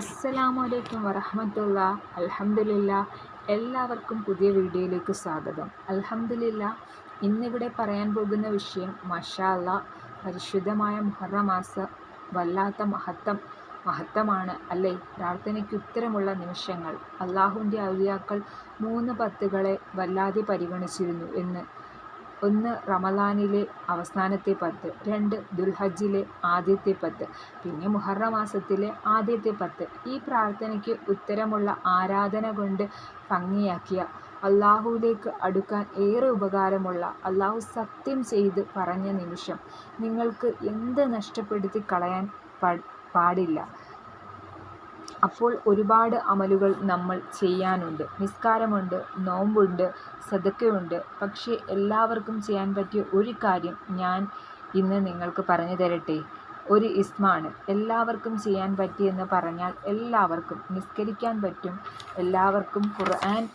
അസ്സലാമു അലൈക്കും വറഹമത്തുള്ള അൽഹംദുലില്ല എല്ലാവർക്കും പുതിയ വീഡിയോയിലേക്ക് സ്വാഗതം. അൽഹംദുലില്ല ഇന്നിവിടെ പറയാൻ പോകുന്ന വിഷയം മഷാല്ല പരിശുദ്ധമായ മുഹറം മാസം വല്ലാത്ത മഹത്വം മഹത്വമാണ് അല്ലേ? പ്രാർത്ഥനയ്ക്ക് ഉത്തരമുള്ള നിമിഷങ്ങൾ. അള്ളാഹുവിന്റെ ഔലിയാക്കൾ മൂന്ന് പത്തുകളെ വല്ലാതെ പരിഗണിച്ചിരുന്നു എന്ന് ഒന്ന് റമദാനിലെ അവസാനത്തെ പത്ത് രണ്ട് ദുൽഹജ്ജിലെ ആദ്യത്തെ പത്ത് പിന്നെ മുഹറ മാസത്തിലെ ആദ്യത്തെ പത്ത്. ഈ പ്രാർത്ഥനയ്ക്ക് ഉത്തരമുള്ള ആരാധന കൊണ്ട് ഭംഗിയാക്കിയ അള്ളാഹുവിലേക്ക് അടുക്കാൻ ഏറെ ഉപകാരമുള്ള അള്ളാഹു സത്യം ചെയ്ത് പറഞ്ഞ നിമിഷം നിങ്ങൾക്ക് എന്ത് നഷ്ടപ്പെടുത്തി കളയാൻ പാടില്ല. അപ്പോൾ ഒരുപാട് അമലുകൾ നമ്മൾ ചെയ്യാനുണ്ട്. നിസ്കാരമുണ്ട് നോമ്പുണ്ട് സദക്കയുണ്ട്. പക്ഷേ എല്ലാവർക്കും ചെയ്യാൻ പറ്റിയ ഒരു കാര്യം ഞാൻ ഇന്ന് നിങ്ങൾക്ക് പറഞ്ഞു തരട്ടെ. ഒരു ഇസ്മാണ്. എല്ലാവർക്കും ചെയ്യാൻ പറ്റിയെന്ന് പറഞ്ഞാൽ എല്ലാവർക്കും നിസ്കരിക്കാൻ പറ്റും എല്ലാവർക്കും ഖുർആൻ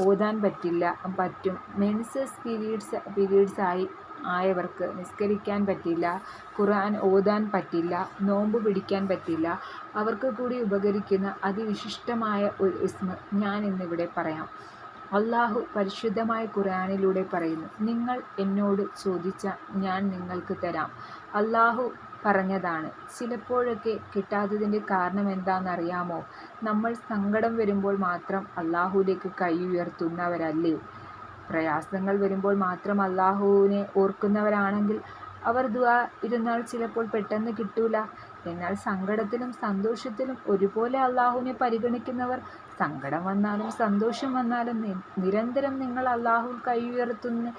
ഓതാൻ പറ്റില്ല പറ്റും. മെൻസസ് പീരീഡ്സ് പീരീഡ്സായി ആയവർക്ക് നിസ്കരിക്കാൻ പറ്റില്ല ഖുർആൻ ഓതാൻ പറ്റില്ല നോമ്പ് പിടിക്കാൻ പറ്റില്ല. അവർക്ക് കൂടി ഉപകരിക്കുന്ന അതിവിശിഷ്ടമായ ഒരു ഇസ്മ ഞാൻ ഇന്നിവിടെ പറയാം. അള്ളാഹു പരിശുദ്ധമായ ഖുർആനിലൂടെ പറയുന്നു നിങ്ങൾ എന്നോട് ചോദിച്ച ഞാൻ നിങ്ങൾക്ക് തരാം. അള്ളാഹു പറഞ്ഞതാണ് ചിലപ്പോഴൊക്കെ കിട്ടാത്തതിന്റെ കാരണം എന്താണെന്നറിയാമോ? നമ്മൾ സങ്കടം വരുമ്പോൾ മാത്രം അള്ളാഹുവിലേക്ക് കൈ ഉയർത്തുന്നവരല്ലേ? പ്രയാസങ്ങൾ വരുമ്പോൾ മാത്രം അള്ളാഹുവിനെ ഓർക്കുന്നവരാണെങ്കിൽ അവർ ദുആ ഇരുന്നാൽ ചിലപ്പോൾ പെട്ടെന്ന് കിട്ടൂല. എന്നാൽ സങ്കടത്തിലും സന്തോഷത്തിലും ഒരുപോലെ അള്ളാഹുവിനെ പരിഗണിക്കുന്നവർ സങ്കടം വന്നാലും സന്തോഷം വന്നാലും നിരന്തരം നിങ്ങൾ അള്ളാഹു കൈ ഉയർത്തുന്ന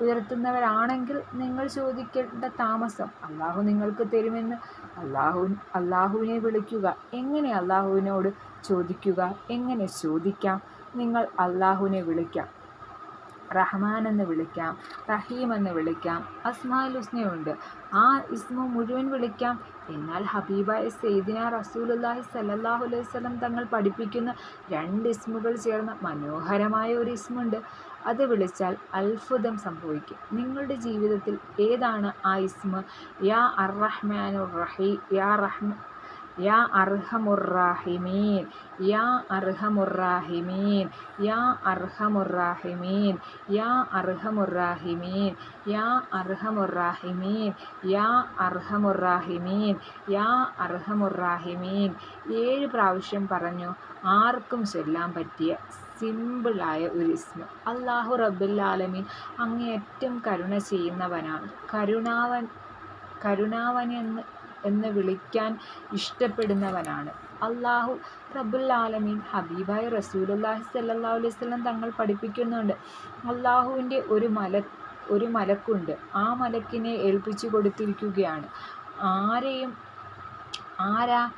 ഉയർത്തുന്നവരാണെങ്കിൽ നിങ്ങൾ ചോദിക്കേണ്ട താമസം അള്ളാഹു നിങ്ങൾക്ക് തരുമെന്ന് അള്ളാഹു അള്ളാഹുവിനെ വിളിക്കുക. എങ്ങനെ അള്ളാഹുവിനോട് ചോദിക്കുക? എങ്ങനെ ചോദിക്കാം? നിങ്ങൾ അള്ളാഹുവിനെ വിളിക്കാം. റഹ്മാൻ എന്ന് വിളിക്കാം റഹീം എന്ന് വിളിക്കാം അസ്മാൽ ഹുസ്നയുണ്ട് ആ ഇസ്മു മുഴുവൻ വിളിക്കാം. എന്നാൽ ഹബീബായ സെയ്ദിന റസൂലുല്ലാഹി സല്ലാഹു അലൈഹി സ്വലം തങ്ങൾ പഠിപ്പിക്കുന്ന രണ്ട് ഇസ്മുകൾ ചേർന്ന മനോഹരമായ ഒരു ഇസ്മുണ്ട്. അത് വിളിച്ചാൽ അത്ഭുതം സംഭവിക്കും. നിങ്ങളുടെ ജീവിതത്തിൽ ഏതാണ് ആ ഇസ്മ? യാ അർ റഹ്മാനുർ റഹീ യാ റഹ്മ യാ അർഹമുറാഹിമീൻ യാ അർഹമുറാഹിമീൻ യാ അർഹമുറാഹിമീൻ യാ അർഹമുറാഹിമീൻ യാ അർഹമുറാഹിമീൻ യാ അർഹമുറാഹിമീൻ യാ അർഹമുറാഹിമീൻ ഏഴ് പ്രാവശ്യം പറഞ്ഞു ആർക്കും ചൊല്ലാൻ പറ്റിയ സിമ്പിളായ ഒരു ഇസ്മ. അള്ളാഹു റബ്ബുല്ലാലമീൻ അങ്ങേയറ്റം കരുണ ചെയ്യുന്നവനാണ്. കരുണാവൻ കരുണാവനെന്ന് എന്ന് വിളിക്കാൻ ഇഷ്ടപ്പെടുന്നവനാണ്. അള്ളാഹു റബ്ബുൽ ആലമീൻ ഹബീബായ റസൂലുല്ലാഹി സല്ലാ അലൈഹി സ്വലം തങ്ങൾ പഠിപ്പിക്കുന്നുണ്ട്. അള്ളാഹുവിന്റെ ഒരു മല ഒരു മലക്കുണ്ട്. ആ മലക്കിനെ ഏൽപ്പിച്ചു കൊടുത്തിരിക്കുകയാണ്. ആരെയും ആരാ?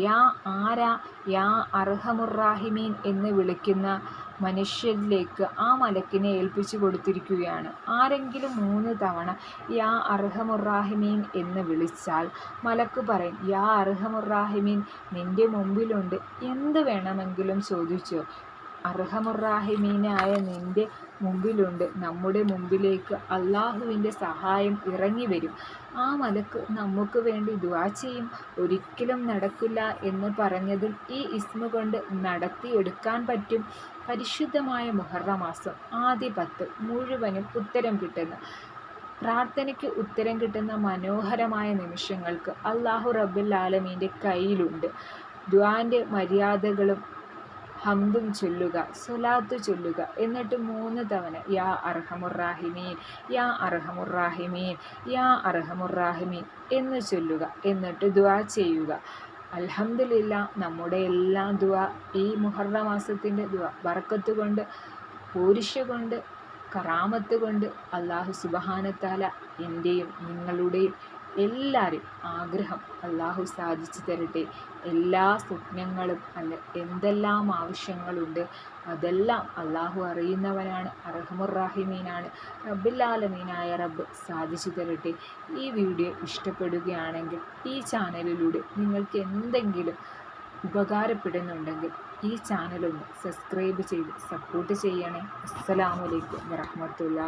യാ ആരാ? യാ അർഹമുറാഹിമീൻ എന്ന് വിളിക്കുന്ന മനുഷ്യരിലേക്ക് ആ മലക്കിനെ ഏൽപ്പിച്ചു കൊടുത്തിരിക്കുകയാണ്. ആരെങ്കിലും മൂന്ന് തവണ യാ അർഹമുറാഹിമീൻ എന്ന് വിളിച്ചാൽ മലക്ക് പറയും യാ അർഹമുറാഹിമീൻ നിന്റെ മുമ്പിലുണ്ട്. എന്ത് വേണമെങ്കിലും ചോദിച്ചോ. അർഹമുറാഹിമീനായ നിന്റെ മുമ്പിലുണ്ട്. നമ്മുടെ മുമ്പിലേക്ക് അള്ളാഹുവിന്റെ സഹായം ഇറങ്ങി വരും. ആ മലക്ക് നമുക്ക് വേണ്ടി ദുവാ ചെയ്യും. ഒരിക്കലും നടക്കില്ല എന്ന് പറഞ്ഞതും ഈ ഇസ്മ കൊണ്ട് നടത്തിയെടുക്കാൻ പറ്റും. പരിശുദ്ധമായ മുഹറമാസം ആദ്യ പത്ത് മുഴുവനും ഉത്തരം കിട്ടുന്ന. പ്രാർത്ഥനയ്ക്ക് ഉത്തരം കിട്ടുന്ന മനോഹരമായ നിമിഷങ്ങൾക്ക് അള്ളാഹു റബ്ബുൽ കയ്യിലുണ്ട്. ദ്വാന്റെ മര്യാദകളും ഹംദും ചൊല്ലുക സ്വലാത്ത് ചൊല്ലുക. എന്നിട്ട് മൂന്ന് തവണ യാ അർഹമുറാഹിമീൻ യാ അർഹമുറാഹിമീൻ യാ അർഹമുറാഹിമീൻ എന്ന് ചൊല്ലുക. എന്നിട്ട് ദുആ ചെയ്യുക. അലഹമില്ല നമ്മുടെ എല്ലാ ദുആ ഈ മുഹറ മാസത്തിന്റെ ദുആ ബർക്കത്ത് കൊണ്ട് പൂരിഷ കൊണ്ട് കറാമത്ത് കൊണ്ട് അള്ളാഹു സുബഹാനത്താല എന്റെയും നിങ്ങളുടെയും എല്ലാവരും ആഗ്രഹം അള്ളാഹു സാധിച്ചു തരട്ടെ. എല്ലാ സ്വപ്നങ്ങളും അല്ല എന്തെല്ലാം ആവശ്യങ്ങളുണ്ട് അതെല്ലാം അള്ളാഹു അറിയുന്നവനാണ് അറഹമുറാഹിമീനാണ് റബ്ബില്ലാലമീനായ റബ്ബ് സാധിച്ചു തരട്ടെ. ഈ വീഡിയോ ഇഷ്ടപ്പെടുകയാണെങ്കിൽ ഈ ചാനലിലൂടെ നിങ്ങൾക്ക് എന്തെങ്കിലും ഉപകാരപ്പെടുന്നുണ്ടെങ്കിൽ ഈ ചാനലൊന്ന് സബ്സ്ക്രൈബ് ചെയ്ത് സപ്പോർട്ട് ചെയ്യണേ. അസ്സലാമലൈക്കും വറഹമത്തുള്ള